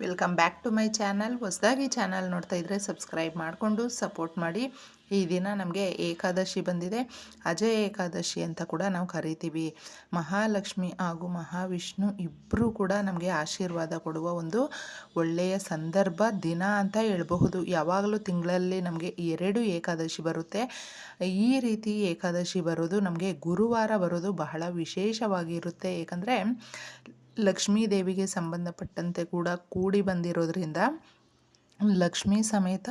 Welcome back to my channel ಹೊಸದಾಗಿ channel ನೋಡ್ತಾ ಇದ್ದರೆ ಸಬ್ಸ್ಕ್ರೈಬ್ ಮಾಡಿಕೊಂಡು ಸಪೋರ್ಟ್ ಮಾಡಿ. ಈ ದಿನ ನಮಗೆ ಏಕಾದಶಿ ಬಂದಿದೆ. ಅಜಯ ಏಕಾದಶಿ ಅಂತ ಕೂಡ ನಾವು ಕರಿತೀವಿ. ಮಹಾಲಕ್ಷ್ಮಿ ಹಾಗೂ ಮಹಾವಿಷ್ಣು ಇಬ್ಬರೂ ಕೂಡ ನಮಗೆ ಆಶೀರ್ವಾದ ಕೊಡುವ ಒಂದು ಒಳ್ಳೆಯ ಸಂದರ್ಭ ದಿನ ಅಂತ ಹೇಳಬಹುದು. ಯಾವಾಗಲೂ ತಿಂಗಳಲ್ಲಿ ನಮಗೆ ಎರಡು ಏಕಾದಶಿ ಬರುತ್ತೆ. ಈ ರೀತಿ ಏಕಾದಶಿ ಬರೋದು ನಮಗೆ ಗುರುವಾರ ಬರೋದು ಬಹಳ ವಿಶೇಷವಾಗಿರುತ್ತೆ. ಏಕೆಂದರೆ ಲಕ್ಷ್ಮೀ ದೇವಿಗೆ ಸಂಬಂಧಪಟ್ಟಂತೆ ಕೂಡ ಕೂಡಿ ಬಂದಿರೋದ್ರಿಂದ ಲಕ್ಷ್ಮೀ ಸಮೇತ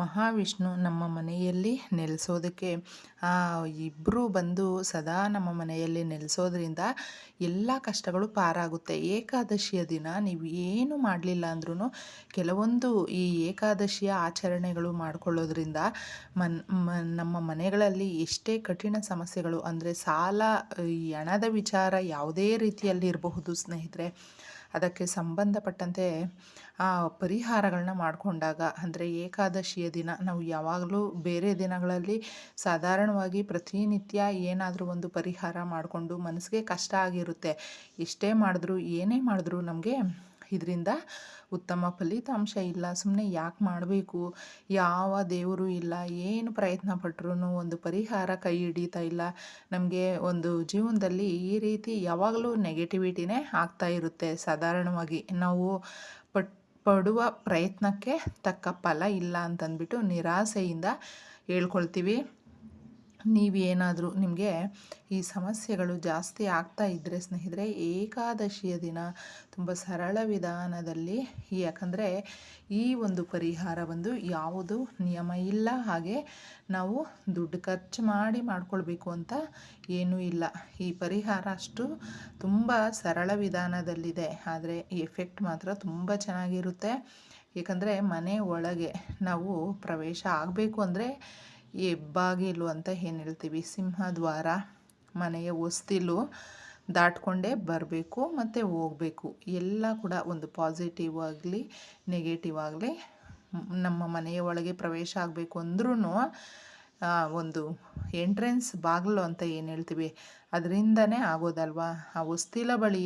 ಮಹಾವಿಷ್ಣು ನಮ್ಮ ಮನೆಯಲ್ಲಿ ನೆಲೆಸೋದಕ್ಕೆ ಇಬ್ಬರು ಬಂದು ಸದಾ ನಮ್ಮ ಮನೆಯಲ್ಲಿ ನೆಲೆಸೋದ್ರಿಂದ ಎಲ್ಲ ಕಷ್ಟಗಳು ಪಾರಾಗುತ್ತೆ. ಏಕಾದಶಿಯ ದಿನ ನೀವು ಏನು ಮಾಡಲಿಲ್ಲ ಅಂದ್ರೂ ಕೆಲವೊಂದು ಈ ಏಕಾದಶಿಯ ಆಚರಣೆಗಳು ಮಾಡಿಕೊಳ್ಳೋದ್ರಿಂದ ಮನ್, ನಮ್ಮ ಮನೆಗಳಲ್ಲಿ ಎಷ್ಟೇ ಕಠಿಣ ಸಮಸ್ಯೆಗಳು, ಅಂದರೆ ಸಾಲ, ಈ ಹಣದ ವಿಚಾರ ಯಾವುದೇ ರೀತಿಯಲ್ಲಿ ಇರಬಹುದು ಸ್ನೇಹಿತರೆ. ಅದಕ್ಕೆ ಸಂಬಂಧಪಟ್ಟಂತೆ ಪರಿಹಾರಗಳನ್ನ ಮಾಡಿಕೊಂಡಾಗ, ಅಂದರೆ ಏಕಾದಶಿಯ ದಿನ, ನಾವು ಯಾವಾಗಲೂ ಬೇರೆ ದಿನಗಳಲ್ಲಿ ಸಾಧಾರಣವಾಗಿ ಪ್ರತಿನಿತ್ಯ ಏನಾದರೂ ಒಂದು ಪರಿಹಾರ ಮಾಡಿಕೊಂಡು ಮನಸ್ಸಿಗೆ ಕಷ್ಟ ಆಗಿರುತ್ತೆ. ಎಷ್ಟೇ ಮಾಡಿದ್ರು, ಏನೇ ಮಾಡಿದ್ರು ನಮಗೆ ಇದರಿಂದ ಉತ್ತಮ ಫಲಿತಾಂಶ ಇಲ್ಲ ಸುಮ್ಮನೆ ಯಾಕೆ ಮಾಡಬೇಕು? ಯಾವ ದೇವರು ಇಲ್ಲ, ಏನು ಪ್ರಯತ್ನ ಪಟ್ಟರು ಒಂದು ಪರಿಹಾರ ಕೈ ಹಿಡಿತಾ ಇಲ್ಲ. ನಮಗೆ ಒಂದು ಜೀವನದಲ್ಲಿ ಈ ರೀತಿ ಯಾವಾಗಲೂ ನೆಗೆಟಿವಿಟಿನೇ ಆಗ್ತಾ ಇರುತ್ತೆ. ಸಾಧಾರಣವಾಗಿ ನಾವು ಪಟ್, ಪಡುವ ಪ್ರಯತ್ನಕ್ಕೆ ತಕ್ಕ ಫಲ ಇಲ್ಲ ಅಂತಂದ್ಬಿಟ್ಟು ನಿರಾಸೆಯಿಂದ ಹೇಳ್ಕೊಳ್ತೀವಿ. ನೀವೇನಾದರೂ ನಿಮಗೆ ಈ ಸಮಸ್ಯೆಗಳು ಜಾಸ್ತಿ ಆಗ್ತಾ ಇದ್ದರೆ ಸ್ನೇಹಿತರೆ, ಏಕಾದಶಿಯ ದಿನ ತುಂಬ ಸರಳ ವಿಧಾನದಲ್ಲಿ, ಯಾಕಂದರೆ ಈ ಒಂದು ಪರಿಹಾರ ಬಂದು ಯಾವುದು ನಿಯಮ ಇಲ್ಲ, ಹಾಗೆ ನಾವು ದುಡ್ಡು ಖರ್ಚು ಮಾಡಿ ಮಾಡಿಕೊಳ್ಬೇಕು ಅಂತ ಏನೂ ಇಲ್ಲ. ಈ ಪರಿಹಾರ ಅಷ್ಟು ತುಂಬ ಸರಳ ವಿಧಾನದಲ್ಲಿದೆ. ಆದರೆ ಎಫೆಕ್ಟ್ ಮಾತ್ರ ತುಂಬ ಚೆನ್ನಾಗಿರುತ್ತೆ. ಏಕೆಂದರೆ ಮನೆ ಒಳಗೆ ನಾವು ಪ್ರವೇಶ ಆಗಬೇಕು ಅಂದರೆ ಹೆಬ್ಬಾಗಿಲು ಅಂತ ಏನು ಹೇಳ್ತೀವಿ? ಸಿಂಹದ್ವಾರ ಮನೆಯ ಹೊಸ್ತಿಲು ದಾಟ್ಕೊಂಡೇ ಬರಬೇಕು ಮತ್ತು ಹೋಗಬೇಕು. ಎಲ್ಲ ಕೂಡ ಒಂದು ಪಾಸಿಟಿವ್ ಆಗಲಿ ನೆಗೆಟಿವ್ ಆಗಲಿ, ನಮ್ಮ ಮನೆಯ ಒಳಗೆ ಪ್ರವೇಶ ಆಗಬೇಕು ಅಂದ್ರೂ ಒಂದು ಎಂಟ್ರೆನ್ಸ್ ಬಾಗಿಲು ಅಂತ ಏನು ಹೇಳ್ತೀವಿ? ಅದರಿಂದನೇ ಆಗೋದಲ್ವಾ? ಆ ಹೊಸ್ತಿಲ ಬಳಿ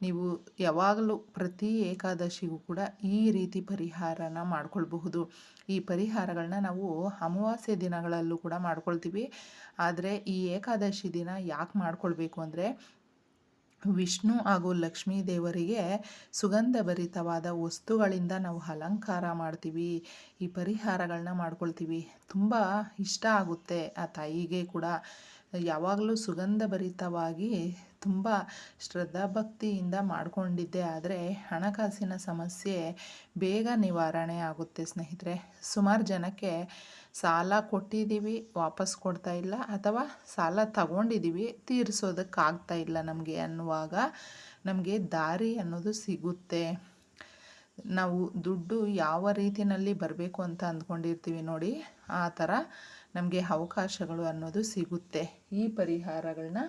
ನೀವು ಯಾವಾಗಲೂ ಪ್ರತಿ ಏಕಾದಶಿಗೂ ಕೂಡ ಈ ರೀತಿ ಪರಿಹಾರನ ಮಾಡ್ಕೊಳ್ಬಹುದು. ಈ ಪರಿಹಾರಗಳನ್ನ ನಾವು ಅಮಾವಾಸ್ಯೆ ದಿನಗಳಲ್ಲೂ ಕೂಡ ಮಾಡ್ಕೊಳ್ತೀವಿ. ಆದರೆ ಈ ಏಕಾದಶಿ ದಿನ ಯಾಕೆ ಮಾಡ್ಕೊಳ್ಬೇಕು ಅಂದರೆ ವಿಷ್ಣು ಹಾಗೂ ಲಕ್ಷ್ಮೀ ದೇವರಿಗೆ ಸುಗಂಧ ಭರಿತವಾದ ವಸ್ತುಗಳಿಂದ ನಾವು ಅಲಂಕಾರ ಮಾಡ್ತೀವಿ. ಈ ಪರಿಹಾರಗಳನ್ನ ಮಾಡ್ಕೊಳ್ತೀವಿ. ತುಂಬ ಇಷ್ಟ ಆಗುತ್ತೆ ಆ ತಾಯಿಗೆ ಕೂಡ. ಯಾವಾಗಲೂ ಸುಗಂಧ ಭರಿತವಾಗಿ ತುಂಬ ಶ್ರದ್ಧಾಭಕ್ತಿಯಿಂದ ಮಾಡಿಕೊಂಡಿದ್ದೆ. ಆದರೆ ಹಣಕಾಸಿನ ಸಮಸ್ಯೆ ಬೇಗ ನಿವಾರಣೆ ಆಗುತ್ತೆ ಸ್ನೇಹಿತರೆ. ಸುಮಾರು ಜನಕ್ಕೆ ಸಾಲ ಕೊಟ್ಟಿದ್ದೀವಿ, ವಾಪಸ್ ಕೊಡ್ತಾ ಇಲ್ಲ, ಅಥವಾ ಸಾಲ ತಗೊಂಡಿದ್ದೀವಿ, ತೀರಿಸೋದಕ್ಕಾಗ್ತಾ ಇಲ್ಲ ನಮಗೆ ಅನ್ನುವಾಗ ನಮಗೆ ದಾರಿ ಅನ್ನೋದು ಸಿಗುತ್ತೆ. ನಾವು ದುಡ್ಡು ಯಾವ ರೀತಿಯಲ್ಲಿ ಬರಬೇಕು ಅಂತ ಅಂದ್ಕೊಂಡಿರ್ತೀವಿ ನೋಡಿ, ಆ ಥರ ನಮಗೆ ಅವಕಾಶಗಳು ಅನ್ನೋದು ಸಿಗುತ್ತೆ. ಈ ಪರಿಹಾರಗಳನ್ನ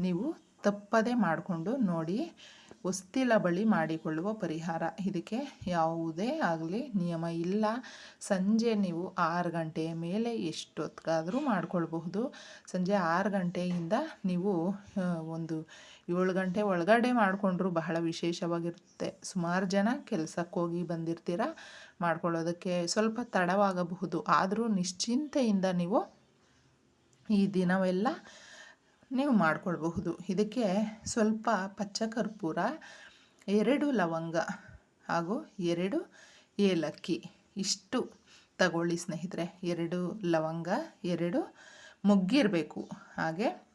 ನೀವು ತಪ್ಪದೇ ಮಾಡಿಕೊಂಡು ನೋಡಿ ಹೊಸ್ತಿಲ ಬಳಿ ಮಾಡಿಕೊಳ್ಳುವ ಪರಿಹಾರ. ಇದಕ್ಕೆ ಯಾವುದೇ ಆಗಲಿ ನಿಯಮ ಇಲ್ಲ. ಸಂಜೆ ನೀವು ಆರು ಗಂಟೆ ಮೇಲೆ ಎಷ್ಟೊತ್ತಿಗಾದರೂ ಮಾಡಿಕೊಳ್ಬಹುದು. ಸಂಜೆ ಆರು ಗಂಟೆಯಿಂದ ನೀವು ಒಂದು ಏಳು ಗಂಟೆ ಒಳಗಡೆ ಮಾಡಿಕೊಂಡ್ರೂ ಬಹಳ ವಿಶೇಷವಾಗಿರುತ್ತೆ. ಸುಮಾರು ಜನ ಕೆಲಸಕ್ಕೆ ಹೋಗಿ ಬಂದಿರ್ತೀರ, ಮಾಡ್ಕೊಳ್ಳೋದಕ್ಕೆ ಸ್ವಲ್ಪ ತಡವಾಗಬಹುದು. ಆದರೂ ನಿಶ್ಚಿಂತೆಯಿಂದ ನೀವು ಈ ದಿನವೆಲ್ಲ ನೀವು ಮಾಡಿಕೊಳ್ಬಹುದು. ಇದಕ್ಕೆ ಸ್ವಲ್ಪ ಪಚ್ಚ ಕರ್ಪೂರ ಎರಡು ಲವಂಗ ಹಾಗೂ ಎರಡು ಏಲಕ್ಕಿ ಇಷ್ಟು ತಗೊಳ್ಳಿ ಸ್ನೇಹಿತರೆ. ಎರಡು ಲವಂಗ, ಎರಡು ಮುಗ್ಗಿರಬೇಕು. ಹಾಗೆ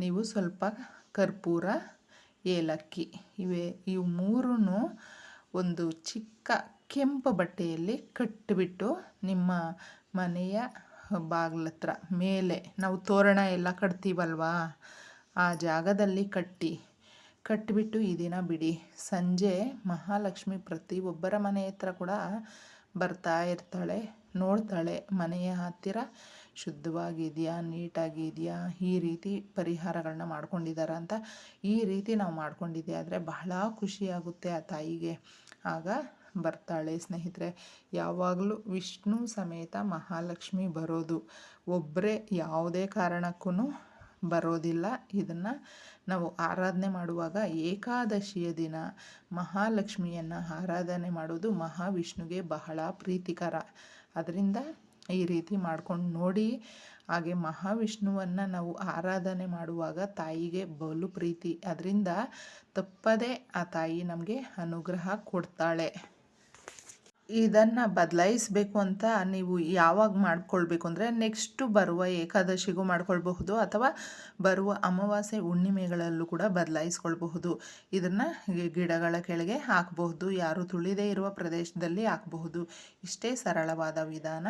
ನೀವು ಸ್ವಲ್ಪ ಕರ್ಪೂರ, ಏಲಕ್ಕಿ ಇವೆ ಇವು ಮೂರೂ ಒಂದು ಚಿಕ್ಕ ಕೆಂಪು ಬಟ್ಟೆಯಲ್ಲಿ ಕಟ್ಟಿಬಿಟ್ಟು ನಿಮ್ಮ ಮನೆಯ ಬಾಗ್ಲತ್ರ ಮೇಲೆ ನಾವು ತೋರಣ ಎಲ್ಲ ಕಟ್ತೀವಲ್ವಾ? ಆ ಜಾಗದಲ್ಲಿ ಕಟ್ಟಿ. ಕಟ್ಟಿಬಿಟ್ಟು ಈ ದಿನ ಬಿಡಿ. ಸಂಜೆ ಮಹಾಲಕ್ಷ್ಮಿ ಪ್ರತಿಯೊಬ್ಬರ ಮನೆ ಹತ್ರ ಕೂಡ ಬರ್ತಾ ಇರ್ತಾಳೆ, ನೋಡ್ತಾಳೆ. ಮನೆಯ ಹತ್ತಿರ ಶುದ್ಧವಾಗಿದೆಯಾ, ನೀಟಾಗಿದೆಯಾ, ಈ ರೀತಿ ಪರಿಹಾರಗಳನ್ನ ಮಾಡ್ಕೊಂಡಿದ್ದಾರೆ ಅಂತ ಈ ರೀತಿ ನಾವು ಮಾಡ್ಕೊಂಡಿದ್ದೆ. ಆದರೆ ಬಹಳ ಖುಷಿಯಾಗುತ್ತೆ ಆ ತಾಯಿಗೆ. ಆಗ ಬರ್ತಾಳೆ ಸ್ನೇಹಿತರೆ. ಯಾವಾಗಲೂ ವಿಷ್ಣು ಸಮೇತ ಮಹಾಲಕ್ಷ್ಮಿ ಬರೋದು. ಒಬ್ಬರೇ ಯಾವುದೇ ಕಾರಣಕ್ಕೂ ಬರೋದಿಲ್ಲ. ಇದನ್ನು ನಾವು ಆರಾಧನೆ ಮಾಡುವಾಗ ಏಕಾದಶಿಯ ದಿನ ಮಹಾಲಕ್ಷ್ಮಿಯನ್ನು ಆರಾಧನೆ ಮಾಡೋದು ಮಹಾವಿಷ್ಣುಗೆ ಬಹಳ ಪ್ರೀತಿಕರ. ಅದರಿಂದ ಈ ರೀತಿ ಮಾಡ್ಕೊಂಡು ನೋಡಿ ಹಾಗೆ ಮಹಾವಿಷ್ಣುವನ್ನು ನಾವು ಆರಾಧನೆ ಮಾಡುವಾಗ ತಾಯಿಗೆ ಬಲು ಪ್ರೀತಿ. ಅದರಿಂದ ತಪ್ಪದೇ ಆ ತಾಯಿ ನಮಗೆ ಅನುಗ್ರಹ ಕೊಡ್ತಾಳೆ. ಇದನ್ನು ಬದಲಾಯಿಸಬೇಕು ಅಂತ ನೀವು ಯಾವಾಗ ಮಾಡ್ಕೊಳ್ಬೇಕು ಅಂದರೆ ನೆಕ್ಸ್ಟು ಬರುವ ಏಕಾದಶಿಗೂ ಮಾಡ್ಕೊಳ್ಬಹುದು ಅಥವಾ ಬರುವ ಅಮಾವಾಸ್ಯೆ ಹುಣ್ಣಿಮೆಗಳಲ್ಲೂ ಕೂಡ ಬದಲಾಯಿಸ್ಕೊಳ್ಬಹುದು. ಇದನ್ನು ಗಿಡಗಳ ಕೆಳಗೆ ಹಾಕಬಹುದು, ಯಾರು ತುಳಿದೇ ಇರುವ ಪ್ರದೇಶದಲ್ಲಿ ಹಾಕಬಹುದು. ಇಷ್ಟೇ ಸರಳವಾದ ವಿಧಾನ.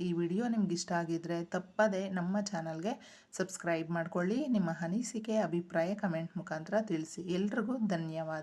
ಈ ವಿಡಿಯೋ ನಿಮ್ಗೆ ಇಷ್ಟ ಆಗಿದ್ದರೆ ತಪ್ಪದೆ ನಮ್ಮ ಚಾನಲ್ಗೆ ಸಬ್ಸ್ಕ್ರೈಬ್ ಮಾಡಿಕೊಳ್ಳಿ. ನಿಮ್ಮ ಅನಿಸಿಕೆ, ಅಭಿಪ್ರಾಯ ಕಮೆಂಟ್ ಮುಖಾಂತರ ತಿಳಿಸಿ. ಎಲ್ರಿಗೂ ಧನ್ಯವಾದ.